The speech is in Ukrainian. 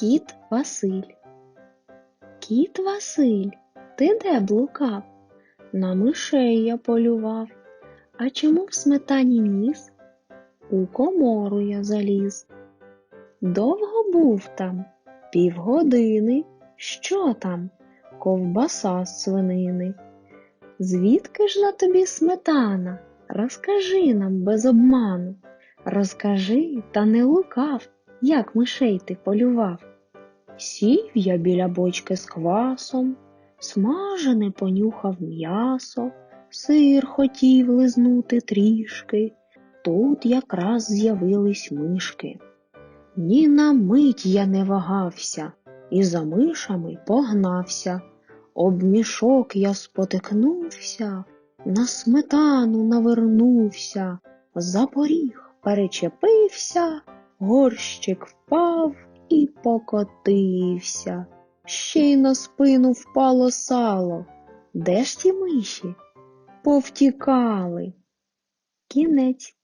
Кіт Василь. Кіт Василь, ти де блукав? На мишей я полював. А чому в сметані ніс? У комору я заліз. Довго був там, півгодини. Що там? Ковбаса з свинини. Звідки ж на тобі сметана? Розкажи нам без обману. Розкажи, та не лукав, як мишей ти полював. Сів я біля бочки з квасом, смажене понюхав м'ясо, сир хотів лизнути трішки. Тут якраз з'явились мишки. Ні на мить я не вагався і за мишами погнався. Об мішок я спотикнувся, на сметану навернувся, за поріг перечепився, горщик впав покотився. Ще й на спину впало сало. Де ж ті миші? Повтікали. Кінець.